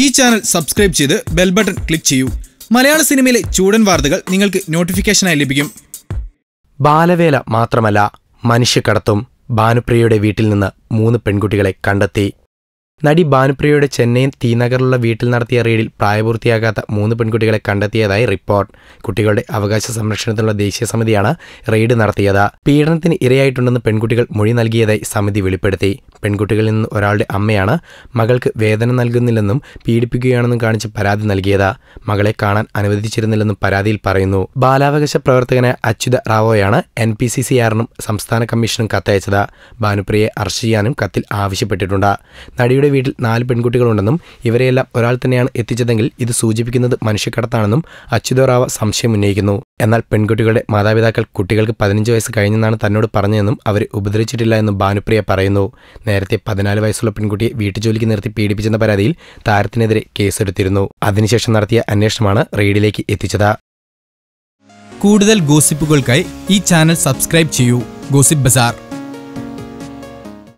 ഈ channel subscribe ചെയ്ത് bell button click ചെയ്യൂ. മലയാള സിനിമയിലെ ചൂടൻ വാർത്തകൾ നിങ്ങൾക്ക് നോട്ടിഫിക്കേഷനായി ലഭിക്കും. ബാലവേല മാത്രമല്ല മനുഷ്യക്കടത്തും ഭാനുപ്രിയയുടെ വീട്ടിൽ നിന്ന് മൂന്ന് പെൺകുട്ടികളെ കണ്ടെത്തി. നടി ഭാനുപ്രിയയുടെ ചെന്നൈ തീനഗറിലുള്ള വീട്ടിൽ നടത്തിയ റെയ്ഡിൽ പ്രായപൂർത്തിയാകാത്ത മൂന്ന് പെൺകുട്ടികളെ കണ്ടെത്തിയതായി റിപ്പോർട്ട്. കുട്ടികളുടെ അവകാശ സംരക്ഷണത്തിനുള്ള ദേശീയ സമിതിയാണ് റെയ്ഡ് നടത്തിയത്. പീഡനത്തിന് ഇരയായിട്ടുണ്ടെന്ന് പെൺകുട്ടികൾ മൊഴി നൽകിയതായി സമിതി വെളിപ്പെടുത്തി. പെൺകുട്ടികളിൽ നിന്ന് ഒരാളുടെ അമ്മയാണ് മകൾക്ക് വേതനം നൽകുന്നില്ലെന്നും പീഡിപ്പിക്കുകയാണെന്നും കാണിച്ച് പരാതി നൽകിയത്. മകളെ കാണാൻ അനുവദിച്ചിരുന്നില്ലെന്നും പരാതിയിൽ പറയുന്നു. ബാലാവകാശ പ്രവർത്തകനായ അച്യുത റാവോയാണ് എൻ പി സി സി ആറിനും സംസ്ഥാന കമ്മീഷനും കത്തയച്ചത്. ഭാനുപ്രിയെ അറസ്റ്റ് ചെയ്യാനും കത്തിൽ ആവശ്യപ്പെട്ടിട്ടുണ്ട്. നടിയുടെ വീട്ടിൽ നാല് പെൺകുട്ടികളുണ്ടെന്നും ഇവരെയെല്ലാം ഒരാൾ തന്നെയാണ് എത്തിച്ചതെങ്കിൽ ഇത് സൂചിപ്പിക്കുന്നത് മനുഷ്യക്കടത്താണെന്നും അച്യുത റാവ സംശയം ഉന്നയിക്കുന്നു. എന്നാൽ പെൺകുട്ടികളുടെ മാതാപിതാക്കൾ കുട്ടികൾക്ക് പതിനഞ്ച് വയസ്സ് കഴിഞ്ഞെന്നാണ് തന്നോട് പറഞ്ഞതെന്നും അവരെ ഉപദ്രവിച്ചിട്ടില്ല എന്നും ഭാനുപ്രിയ പറയുന്നു. നേരത്തെ പതിനാല് വയസ്സുള്ള പെൺകുട്ടിയെ വീട്ടുജോലിക്ക് നിർത്തി പീഡിപ്പിച്ചെന്ന പരാതിയിൽ താരത്തിനെതിരെ കേസെടുത്തിരുന്നു. അതിനുശേഷം നടത്തിയ അന്വേഷണമാണ് റെയ്ഡിലേക്ക് എത്തിച്ചത്. കൂടുതൽ ഗോസിപ്പുകൾക്കായി ഈ ചാനൽ സബ്സ്ക്രൈബ് ചെയ്യൂ. Gossip bazaar.